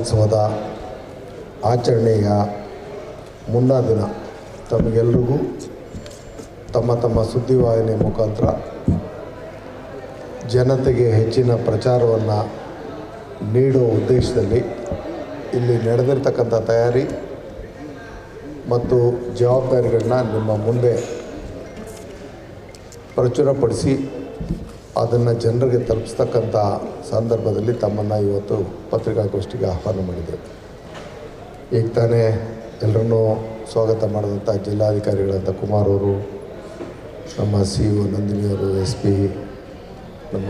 ಜಲಪಾತೋತ್ಸವದ ಆಚರಣೆಯ ಮುನ್ನಾ ದಿನ ತಮಗೆಲ್ರಿಗೂ ತಮ್ಮ ತಮ್ಮ ಸುದ್ದಿವಾಹಿನಿ ಮುಖಾಂತರ ಜನತೆಗೆ ಹೆಚ್ಚಿನ ಪ್ರಚಾರವನ್ನು ನೀಡುವ ಉದ್ದೇಶದಲ್ಲಿ ಇಲ್ಲಿ ನಡೆದಿರ್ತಕ್ಕಂಥ ತಯಾರಿ ಮತ್ತು ಜವಾಬ್ದಾರಿಗಳನ್ನ ನಿಮ್ಮ ಮುಂದೆ ಪ್ರಚುರಪಡಿಸಿ ಅದನ್ನು ಜನರಿಗೆ ತಲುಪಿಸ್ತಕ್ಕಂಥ ಸಂದರ್ಭದಲ್ಲಿ ತಮ್ಮನ್ನು ಇವತ್ತು ಪತ್ರಿಕಾಗೋಷ್ಠಿಗೆ ಆಹ್ವಾನ ಮಾಡಿದೆ. ಈಗ ತಾನೇ ಎಲ್ಲರನ್ನೂ ಸ್ವಾಗತ ಮಾಡಿದಂಥ ಜಿಲ್ಲಾಧಿಕಾರಿಗಳಾದ ಕುಮಾರ್ ಅವರು, ನಮ್ಮ ಸಿ ಒ ನಂದಿನಿಯವರು ಎಸ್ ಪಿ, ನಮ್ಮ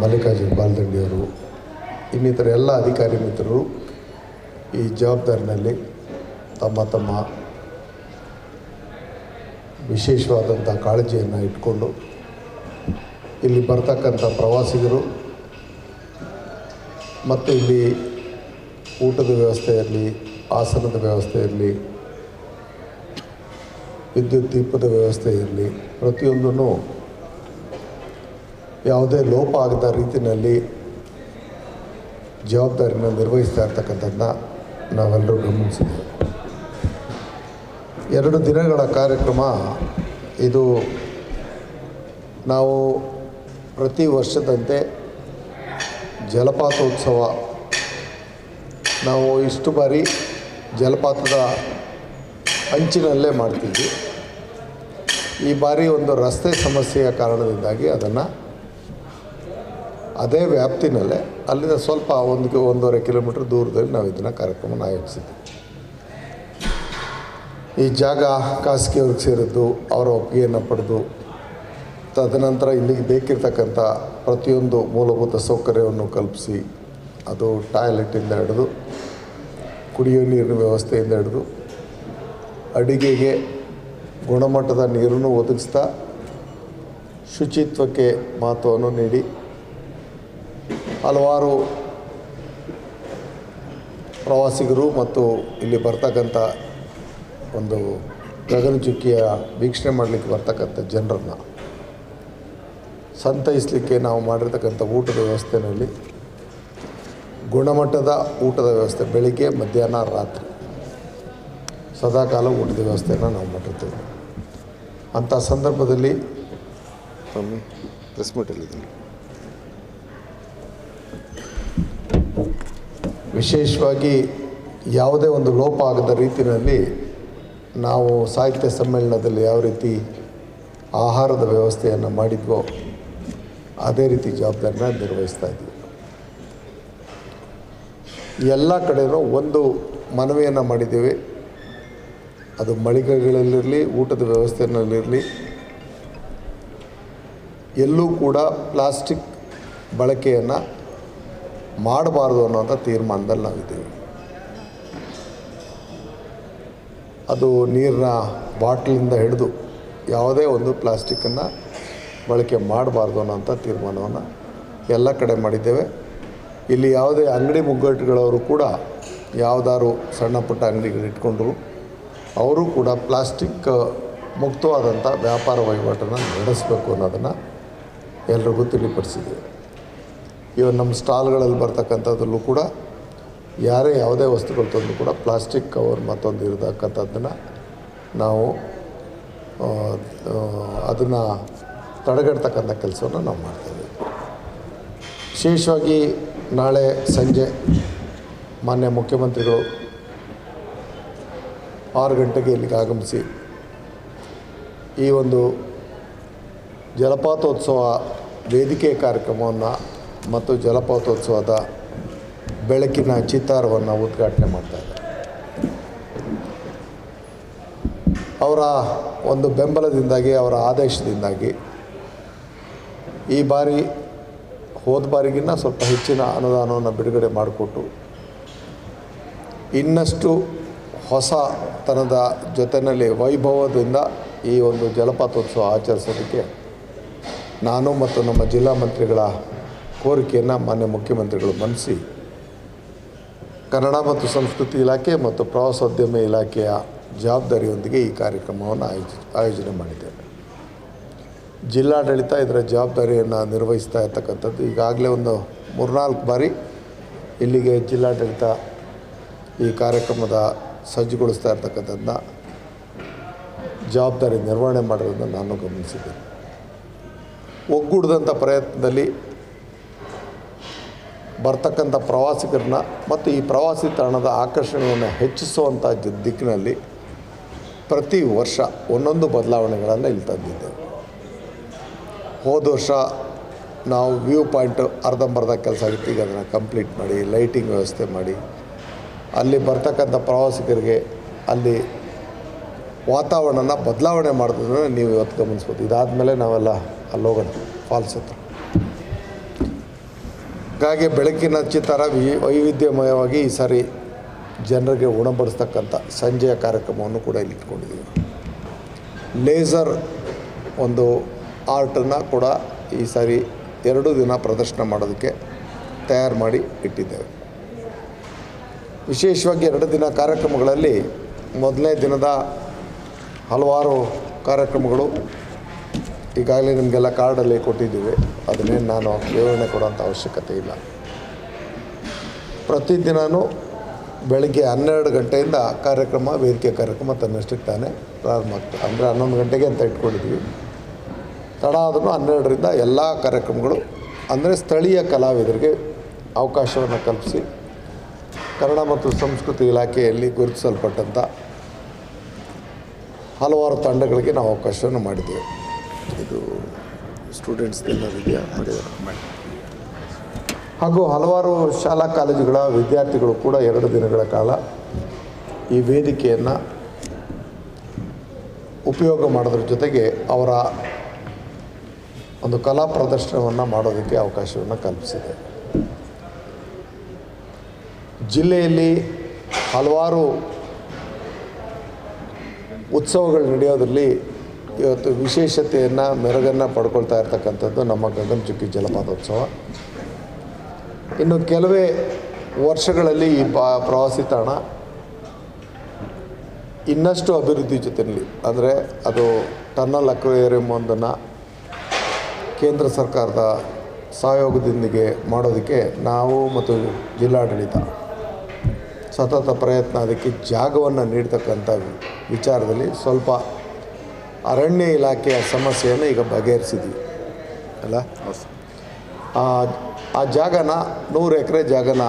ಮಲ್ಲಿಕಾರ್ಜುನ ಬಾಲ್ದಂಡಿಯವರು ಇನ್ನಿತರ ಎಲ್ಲ ಅಧಿಕಾರಿ ಮಿತ್ರರು ಈ ಜವಾಬ್ದಾರಿನಲ್ಲಿ ತಮ್ಮ ತಮ್ಮ ವಿಶೇಷವಾದಂಥ ಕಾಳಜಿಯನ್ನು ಇಟ್ಕೊಂಡು ಇಲ್ಲಿ ಬರ್ತಕ್ಕಂಥ ಪ್ರವಾಸಿಗರು ಮತ್ತು ಇಲ್ಲಿ ಊಟದ ವ್ಯವಸ್ಥೆ ಇರಲಿ ಆಸನದ ವ್ಯವಸ್ಥೆ ಇರಲಿ ವಿದ್ಯುತ್ ದೀಪದ ವ್ಯವಸ್ಥೆ ಇರಲಿ ಪ್ರತಿಯೊಂದೂ ಯಾವುದೇ ಲೋಪ ಆಗದ ರೀತಿಯಲ್ಲಿ ಜವಾಬ್ದಾರಿಯನ್ನು ನಿರ್ವಹಿಸ್ತಾ ಇರ್ತಕ್ಕಂಥದ್ದನ್ನ ನಾವೆಲ್ಲರೂ ಗಮನಿಸಿದ್ದೇವೆ. ಎರಡು ದಿನಗಳ ಕಾರ್ಯಕ್ರಮ. ಇದು ನಾವು ಪ್ರತಿ ವರ್ಷದಂತೆ ಜಲಪಾತೋತ್ಸವ. ನಾವು ಇಷ್ಟು ಬಾರಿ ಜಲಪಾತದ ಅಂಚಿನಲ್ಲೇ ಮಾಡ್ತಿದ್ವಿ ಈ ಬಾರಿ ಒಂದು ರಸ್ತೆ ಸಮಸ್ಯೆಯ ಕಾರಣದಿಂದಾಗಿ ಅದನ್ನು ಅದೇ ವ್ಯಾಪ್ತಿನಲ್ಲೇ, ಅಲ್ಲಿಂದ ಸ್ವಲ್ಪ ಒಂದು ಒಂದೂವರೆ ಕಿಲೋಮೀಟ್ರ್ ದೂರದಲ್ಲಿ ನಾವು ಇದನ್ನು ಕಾರ್ಯಕ್ರಮನ ಆಯೋಜಿಸಿದ್ವಿ ಈ ಜಾಗ ಖಾಸಗಿಯವ್ರಿಗೆ ಸೇರಿದ್ದು, ಅವರ ಒಪ್ಪಿಗೆಯನ್ನು ಪಡೆದು ತದನಂತರ ಇಲ್ಲಿಗೆ ಬೇಕಿರ್ತಕ್ಕಂಥ ಪ್ರತಿಯೊಂದು ಮೂಲಭೂತ ಸೌಕರ್ಯವನ್ನು ಕಲ್ಪಿಸಿ ಅದು ಟಾಯ್ಲೆಟಿಂದ ಹಿಡಿದು ಕುಡಿಯೋ ನೀರಿನ ವ್ಯವಸ್ಥೆಯಿಂದ ಹಿಡಿದು ಅಡಿಗೆಗೆ ಗುಣಮಟ್ಟದ ನೀರನ್ನು ಒದಗಿಸ್ತಾ ಶುಚಿತ್ವಕ್ಕೆ ಮಹತ್ವವನ್ನು ನೀಡಿ ಹಲವಾರು ಪ್ರವಾಸಿಗರು ಮತ್ತು ಇಲ್ಲಿ ಬರ್ತಕ್ಕಂಥ ಒಂದು ಗಗನಚುಕ್ಕಿಯ ವೀಕ್ಷಣೆ ಮಾಡಲಿಕ್ಕೆ ಬರ್ತಕ್ಕಂಥ ಜನರನ್ನು ಸಂತೈಸಲಿಕ್ಕೆ ನಾವು ಮಾಡಿರ್ತಕ್ಕಂಥ ಊಟದ ವ್ಯವಸ್ಥೆಯಲ್ಲಿ ಗುಣಮಟ್ಟದ ಊಟದ ವ್ಯವಸ್ಥೆ ಬೆಳಿಗ್ಗೆ ಮಧ್ಯಾಹ್ನ ರಾತ್ರಿ. ಸದಾಕಾಲ ಊಟದ ವ್ಯವಸ್ಥೆಯನ್ನು ನಾವು ಮಾಡಿರ್ತೇವೆ. ಅಂಥ ಸಂದರ್ಭದಲ್ಲಿ ವಿಶೇಷವಾಗಿ ಯಾವುದೇ ಒಂದು ಲೋಪ ಆಗದ ರೀತಿಯಲ್ಲಿ ನಾವು ಸಾಹಿತ್ಯ ಸಮ್ಮೇಳನದಲ್ಲಿ ಯಾವ ರೀತಿ ಆಹಾರದ ವ್ಯವಸ್ಥೆಯನ್ನು ಮಾಡಿದ್ವೋ ಅದೇ ರೀತಿ ಜವಾಬ್ದಾರಿನ ನಿರ್ವಹಿಸ್ತಾ ಇದ್ದೀವಿ ಎಲ್ಲ ಕಡೆಯೂ ಒಂದು ಮನವಿಯನ್ನು ಮಾಡಿದ್ದೀವಿ. ಅದು ಮಳಿಗೆಗಳಲ್ಲಿರಲಿ, ಊಟದ ವ್ಯವಸ್ಥೆಯಲ್ಲಿರಲಿ. ಎಲ್ಲೂ ಕೂಡ ಪ್ಲಾಸ್ಟಿಕ್ ಬಳಕೆಯನ್ನು ಮಾಡಬಾರ್ದು ಅನ್ನೋಂಥ ತೀರ್ಮಾನದಲ್ಲಿ ನಾವಿದ್ದೀವಿ. ಅದು ನೀರಿನ ಬಾಟ್ಲಿಂದ ಹಿಡಿದು ಯಾವುದೇ ಒಂದು ಪ್ಲಾಸ್ಟಿಕ್ಕನ್ನು ಬಳಕೆ ಮಾಡಬಾರ್ದು ಅನ್ನೋಂಥ ತೀರ್ಮಾನವನ್ನು ಎಲ್ಲ ಕಡೆ ಮಾಡಿದ್ದೇವೆ. ಇಲ್ಲಿ ಯಾವುದೇ ಅಂಗಡಿ ಮುಗ್ಗಟ್ಟುಗಳವರು ಕೂಡ ಯಾವುದಾದ್ರು ಸಣ್ಣ ಪುಟ್ಟ ಅಂಗಡಿಗಳು ಇಟ್ಕೊಂಡ್ರು, ಅವರು ಕೂಡ ಪ್ಲಾಸ್ಟಿಕ್ ಮುಕ್ತವಾದಂಥ ವ್ಯಾಪಾರ ವಹಿವಾಟನ್ನು ನಡೆಸಬೇಕು ಅನ್ನೋದನ್ನು ಎಲ್ರಿಗೂ ತಿಳಿಪಡಿಸಿದ್ದೇವೆ. ಇವನ್ ನಮ್ಮ ಸ್ಟಾಲ್ಗಳಲ್ಲಿ ಬರ್ತಕ್ಕಂಥದ್ರಲ್ಲೂ ಕೂಡ ಯಾರೇ ಯಾವುದೇ ವಸ್ತುಗಳು ತಂದರೂ ಕೂಡ ಪ್ಲಾಸ್ಟಿಕ್ ಕವರ್ ಮತ್ತೊಂದು ಇರತಕ್ಕಂಥದ್ದನ್ನು ನಾವು ಅದನ್ನು ತಡೆಗಟ್ಟತಕ್ಕಂಥ ಕೆಲಸವನ್ನು ನಾವು ಮಾಡ್ತೇವೆ. ವಿಶೇಷವಾಗಿ ನಾಳೆ ಸಂಜೆ ಮಾನ್ಯ ಮುಖ್ಯಮಂತ್ರಿಗಳು ಆರು ಗಂಟೆಗೆ ಇಲ್ಲಿಗೆ ಆಗಮಿಸಿ ಈ ಒಂದು ಜಲಪಾತೋತ್ಸವ ವೇದಿಕೆ ಕಾರ್ಯಕ್ರಮವನ್ನು ಮತ್ತು ಜಲಪಾತೋತ್ಸವದ ಬೆಳಕಿನ ಚಿತ್ತಾರವನ್ನು ಉದ್ಘಾಟನೆ ಮಾಡ್ತಾರೆ ಅವರ ಒಂದು ಬೆಂಬಲದಿಂದಾಗಿ, ಅವರ ಆದೇಶದಿಂದಾಗಿ ಈ ಬಾರಿ ಹೋದ ಬಾರಿಗಿನ್ನ ಸ್ವಲ್ಪ ಹೆಚ್ಚಿನ ಅನುದಾನವನ್ನು ಬಿಡುಗಡೆ ಮಾಡಿಕೊಟ್ಟು ಇನ್ನಷ್ಟು ಹೊಸತನದ ಜೊತೆಯಲ್ಲಿ ವೈಭವದಿಂದ ಈ ಒಂದು ಜಲಪಾತೋತ್ಸವ ಆಚರಿಸೋದಕ್ಕೆ ನಾನು ಮತ್ತು ನಮ್ಮ ಜಿಲ್ಲಾ ಮಂತ್ರಿಗಳ ಕೋರಿಕೆಯನ್ನು ಮಾನ್ಯ ಮುಖ್ಯಮಂತ್ರಿಗಳು ಮನಸಿ ಕನ್ನಡ ಮತ್ತು ಸಂಸ್ಕೃತಿ ಇಲಾಖೆ ಮತ್ತು ಪ್ರವಾಸೋದ್ಯಮ ಇಲಾಖೆಯ ಜವಾಬ್ದಾರಿಯೊಂದಿಗೆ ಈ ಕಾರ್ಯಕ್ರಮವನ್ನು ಆಯೋಜಿ, ಆಯೋಜನೆ ಮಾಡಿದ್ದೇವೆ. ಜಿಲ್ಲಾಡಳಿತ ಇದರ ಜವಾಬ್ದಾರಿಯನ್ನು ನಿರ್ವಹಿಸ್ತಾ ಇರ್ತಕ್ಕಂಥದ್ದು. ಈಗಾಗಲೇ ಒಂದು ಮೂರ್ನಾಲ್ಕು ಬಾರಿ ಇಲ್ಲಿಗೆ ಜಿಲ್ಲಾಡಳಿತ ಈ ಕಾರ್ಯಕ್ರಮದ ಸಜ್ಜುಗೊಳಿಸ್ತಾ ಇರ್ತಕ್ಕಂಥದ್ದನ್ನ ಜವಾಬ್ದಾರಿ ನಿರ್ವಹಣೆ ಮಾಡೋದನ್ನು ನಾನು ಗಮನಿಸಿದ್ದೇನೆ. ಒಗ್ಗೂಡಿದಂಥ ಪ್ರಯತ್ನದಲ್ಲಿ ಬರ್ತಕ್ಕಂಥ ಪ್ರವಾಸಿಗರನ್ನ ಮತ್ತು ಈ ಪ್ರವಾಸಿ ತಾಣದ ಆಕರ್ಷಣೆಯನ್ನು ಹೆಚ್ಚಿಸುವಂಥ ದಿಕ್ಕಿನಲ್ಲಿ ಪ್ರತಿ ವರ್ಷ ಒಂದೊಂದು ಬದಲಾವಣೆಗಳನ್ನು ಇಲ್ಲಿ ತಂದಿದ್ದೇವೆ. ಹೋದ ವರ್ಷ ನಾವು ವ್ಯೂ ಪಾಯಿಂಟ್ ಅರ್ಧಂಬರ್ಧ ಕೆಲಸ ಆಗಿತ್ತು. ಈಗ ಅದನ್ನು ಕಂಪ್ಲೀಟ್ ಮಾಡಿ, ಲೈಟಿಂಗ್ ವ್ಯವಸ್ಥೆ ಮಾಡಿ. ಅಲ್ಲಿ ಬರ್ತಕ್ಕಂಥ ಪ್ರವಾಸಿಗರಿಗೆ ಅಲ್ಲಿ ವಾತಾವರಣನ ಬದಲಾವಣೆ ಮಾಡೋದನ್ನು ನೀವು ಇವತ್ತು ಗಮನಿಸ್ಬೋದು. ಇದಾದಮೇಲೆ ನಾವೆಲ್ಲ ಅಲ್ಲಿ ಹೋಗೋಣ ಫಾಲ್ಸ್ ಹತ್ರ. ಹಾಗಾಗಿ ಬೆಳಕಿನ ಚಿತ್ತಾರ ವಿ- ವೈವಿಧ್ಯಮಯವಾಗಿ ಈ ಸಾರಿ ಜನರಿಗೆ ಉಣಬಡಿಸ್ತಕ್ಕಂಥ ಸಂಜೆಯ ಕಾರ್ಯಕ್ರಮವನ್ನು ಕೂಡ ಇಲ್ಲಿ ಇಟ್ಕೊಂಡಿದ್ದೀವಿ. ಲೇಸರ್ ಒಂದು ಆರ್ಟನ್ನು ಕೂಡ ಈ ಸಾರಿ ಎರಡು ದಿನ ಪ್ರದರ್ಶನ ಮಾಡೋದಕ್ಕೆ ತಯಾರು ಮಾಡಿ ಇಟ್ಟಿದ್ದೇವೆ. ವಿಶೇಷವಾಗಿ ಎರಡು ದಿನ ಕಾರ್ಯಕ್ರಮಗಳಲ್ಲಿ ಮೊದಲನೇ ದಿನದ ಹಲವಾರು ಕಾರ್ಯಕ್ರಮಗಳು ಈಗಾಗಲೇ ನಿಮಗೆಲ್ಲ ಕಾರ್ಡಲ್ಲಿ ಕೊಟ್ಟಿದ್ದೀವಿ. ಅದನ್ನೇನು ನಾನು ವಿವರಣೆ ಕೊಡೋಂಥ ಅವಶ್ಯಕತೆ ಇಲ್ಲ. ಪ್ರತಿದಿನವೂ ಬೆಳಗ್ಗೆ ಹನ್ನೆರಡು ಗಂಟೆಯಿಂದ ಕಾರ್ಯಕ್ರಮ, ವೇದಿಕೆ ಕಾರ್ಯಕ್ರಮ ತನ್ನಷ್ಟಕ್ಕೆ ತಾನೇ ಪ್ರಾರಂಭ ಆಗ್ತದೆ. ಅಂದರೆ ಹನ್ನೊಂದು ಗಂಟೆಗೆ ಅಂತ ಇಟ್ಕೊಂಡಿದ್ವಿ ತಡ ಆದ್ರೂ ಹನ್ನೆರಡರಿಂದ ಎಲ್ಲ ಕಾರ್ಯಕ್ರಮಗಳು, ಅಂದರೆ ಸ್ಥಳೀಯ ಕಲಾವಿದರಿಗೆ ಅವಕಾಶವನ್ನು ಕಲ್ಪಿಸಿ, ಕನ್ನಡ ಮತ್ತು ಸಂಸ್ಕೃತಿ ಇಲಾಖೆಯಲ್ಲಿ ಗುರುತಿಸಲ್ಪಟ್ಟಂಥ ಹಲವಾರು ತಂಡಗಳಿಗೆ ನಾವು ಅವಕಾಶವನ್ನು ಮಾಡಿದ್ದೇವೆ. ಇದು ಸ್ಟೂಡೆಂಟ್ಸ್ ಹಾಗೂ ಹಲವಾರು ಶಾಲಾ ಕಾಲೇಜುಗಳ ವಿದ್ಯಾರ್ಥಿಗಳು ಕೂಡ ಎರಡು ದಿನಗಳ ಕಾಲ ಈ ವೇದಿಕೆಯನ್ನು ಉಪಯೋಗ ಮಾಡೋದ್ರ ಜೊತೆಗೆ ಅವರ ಒಂದು ಕಲಾ ಪ್ರದರ್ಶನವನ್ನು ಮಾಡೋದಕ್ಕೆ ಅವಕಾಶವನ್ನು ಕಲ್ಪಿಸಿದೆ. ಜಿಲ್ಲೆಯಲ್ಲಿ ಹಲವಾರು ಉತ್ಸವಗಳು ನಡೆಯೋದರಲ್ಲಿ ಇವತ್ತು ವಿಶೇಷತೆಯನ್ನು, ಮೆರುಗನ್ನು ಪಡ್ಕೊಳ್ತಾ ಇರ್ತಕ್ಕಂಥದ್ದು ನಮ್ಮ ಗಗನಚುಕ್ಕಿ ಜಲಪಾತೋತ್ಸವ. ಇನ್ನು ಕೆಲವೇ ವರ್ಷಗಳಲ್ಲಿ ಈ ಪ್ರವಾಸಿ ತಾಣ ಇನ್ನಷ್ಟು ಅಭಿವೃದ್ಧಿ ಜೊತೆಯಲ್ಲಿ, ಅಂದರೆ ಅದು ಟನ್ನಲ್ ಅಕ್ವೇರಿಯಂ ಒಂದನ್ನು ಕೇಂದ್ರ ಸರ್ಕಾರದ ಸಹಯೋಗದೊಂದಿಗೆ ಮಾಡೋದಕ್ಕೆ ನಾವು ಮತ್ತು ಜಿಲ್ಲಾಡಳಿತ ಸತತ ಪ್ರಯತ್ನ ಅದಕ್ಕೆ ಜಾಗವನ್ನು ನೀಡ್ತಕ್ಕಂಥ ವಿಚಾರದಲ್ಲಿ ಸ್ವಲ್ಪ ಅರಣ್ಯ ಇಲಾಖೆಯ ಸಮಸ್ಯೆಯನ್ನು ಈಗ ಬಗೆಹರಿಸಿದ್ವಿ ಅಲ್ಲ? ಆ ಆ ಜಾಗನ ನೂರು ಎಕರೆ ಜಾಗನ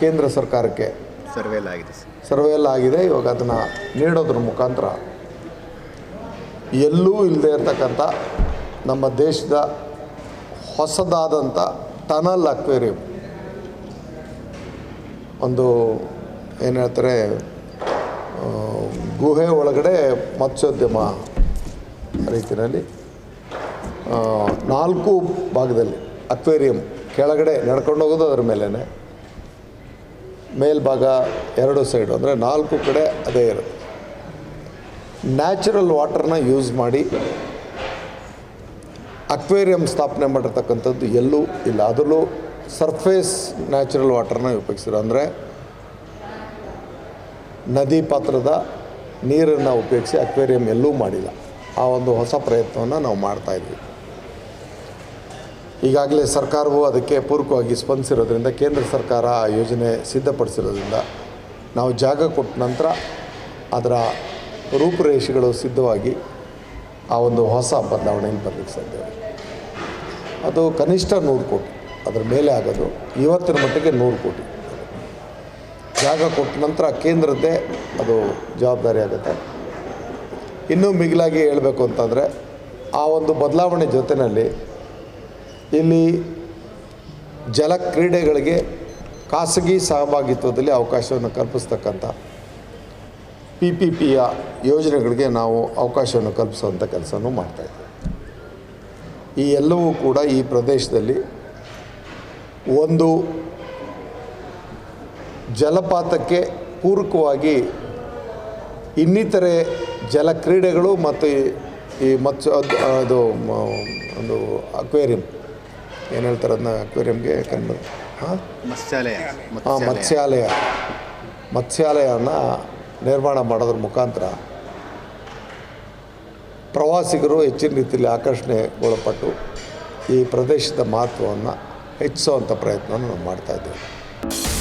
ಕೇಂದ್ರ ಸರ್ಕಾರಕ್ಕೆ ಸರ್ವೆಲ್ಲ ಆಗಿದೆ ಸರ್ವೆಲ್ಲ ಆಗಿದೆ. ಇವಾಗ ಅದನ್ನು ನೀಡೋದ್ರ ಮುಖಾಂತರ ಎಲ್ಲೂ ಇಲ್ಲದೆ ಇರತಕ್ಕಂಥ ನಮ್ಮ ದೇಶದ ಹೊಸದಾದಂಥ ಟನಲ್ ಅಕ್ವೇರಿಯಂ. ಒಂದು ಏನು ಹೇಳ್ತಾರೆ ಗುಹೆ ಒಳಗಡೆ ಮತ್ಸ್ಯೋದ್ಯಮ ರೀತಿಯಲ್ಲಿ ನಾಲ್ಕು ಭಾಗದಲ್ಲಿ ಅಕ್ವೇರಿಯಂ ಕೆಳಗಡೆ ನಡ್ಕೊಂಡು ಹೋಗೋದು ಅದರ ಮೇಲೇ ಮೇಲ್ಭಾಗ ಎರಡು ಸೈಡು, ಅಂದರೆ ನಾಲ್ಕು ಕಡೆ ಅದೇ ಇರುತ್ತೆ. ನ್ಯಾಚುರಲ್ ವಾಟರ್ನ ಯೂಸ್ ಮಾಡಿ ಅಕ್ವೇರಿಯಂ ಸ್ಥಾಪನೆ ಮಾಡಿರ್ತಕ್ಕಂಥದ್ದು ಎಲ್ಲೂ ಇಲ್ಲ. ಅದರಲ್ಲೂ ಸರ್ಫೇಸ್ ನ್ಯಾಚುರಲ್ ವಾಟರ್ನ ಉಪಯೋಗಿಸಿದ್ರು ಅಂದರೆ ನದಿ ಪಾತ್ರದ ನೀರನ್ನು ಉಪಯೋಗಿಸಿ ಅಕ್ವೇರಿಯಂ ಎಲ್ಲೂ ಮಾಡಿಲ್ಲ. ಆ ಒಂದು ಹೊಸ ಪ್ರಯತ್ನವನ್ನು ನಾವು ಮಾಡ್ತಾಯಿದ್ವಿ ಈಗಾಗಲೇ ಸರ್ಕಾರವು ಅದಕ್ಕೆ ಪೂರಕವಾಗಿ ಸ್ಪಂದಿಸಿರೋದ್ರಿಂದ ಕೇಂದ್ರ ಸರ್ಕಾರ ಆ ಯೋಜನೆ ಸಿದ್ಧಪಡಿಸಿರೋದ್ರಿಂದ ನಾವು ಜಾಗ ಕೊಟ್ಟ ನಂತರ ಅದರ ರೂಪುರೇಷೆಗಳು ಸಿದ್ಧವಾಗಿ ಆ ಒಂದು ಹೊಸ ಬದಲಾವಣೆಗೆ ಬರಲಿಕ್ಕೆ ಸಾಧ್ಯ. ಅದು ಕನಿಷ್ಠ ನೂರು ಕೋಟಿ. ಅದರ ಮೇಲೆ ಆಗೋದು ಇವತ್ತಿನ ಮಟ್ಟಿಗೆ ನೂರು ಕೋಟಿ. ಜಾಗ ಕೊಟ್ಟ ನಂತರ ಕೇಂದ್ರದ್ದೇ ಅದು ಜವಾಬ್ದಾರಿ ಆಗುತ್ತೆ. ಇನ್ನೂ ಮಿಗಿಲಾಗಿ ಹೇಳಬೇಕು ಅಂತಂದರೆ ಆ ಒಂದು ಬದಲಾವಣೆ ಜೊತೆಯಲ್ಲಿ ಇಲ್ಲಿ ಜಲ ಕ್ರೀಡೆಗಳಿಗೆ ಖಾಸಗಿ ಸಹಭಾಗಿತ್ವದಲ್ಲಿ ಅವಕಾಶವನ್ನು ಕಲ್ಪಿಸ್ತಕ್ಕಂಥ ಪಿ ಪಿ ಪಿಯ ಯೋಜನೆಗಳಿಗೆ ನಾವು ಅವಕಾಶವನ್ನು ಕಲ್ಪಿಸುವಂಥ ಕೆಲಸನೂ ಮಾಡ್ತಾಯಿದ್ದೀವಿ ಈ ಎಲ್ಲವೂ ಕೂಡ ಈ ಪ್ರದೇಶದಲ್ಲಿ ಒಂದು ಜಲಪಾತಕ್ಕೆ ಪೂರಕವಾಗಿ ಇನ್ನಿತರೆ ಜಲ ಕ್ರೀಡೆಗಳು ಮತ್ತು ಈ- ಮತ್ಸ್ಯ ಅದ್- ಒಂದು ಅಕ್ವೇರಿಯಂ ಏನು ಹೇಳ್ತಾರೆ ಅದನ್ನ ಅಕ್ವೇರಿಯಂಗೆ ಕಂಡು ಹಾಂ? ಮತ್ಸ್ಯಾಲಯ. ಹಾಂ ಮತ್ಸ್ಯಾಲಯ. ಮತ್ಸ್ಯಾಲಯನ ನಿರ್ಮಾಣ ಮಾಡೋದ್ರ ಮುಖಾಂತರ ಪ್ರವಾಸಿಗರು ಹೆಚ್ಚಿನ ರೀತಿಯಲ್ಲಿ ಆಕರ್ಷಣೆಗೊಳಪಟ್ಟು ಈ ಪ್ರದೇಶದ ಮಹತ್ವವನ್ನು ಹೆಚ್ಚಿಸುವಂಥ ಪ್ರಯತ್ನವನ್ನು ನಾವು ಮಾಡ್ತಾಯಿದ್ದೇವೆ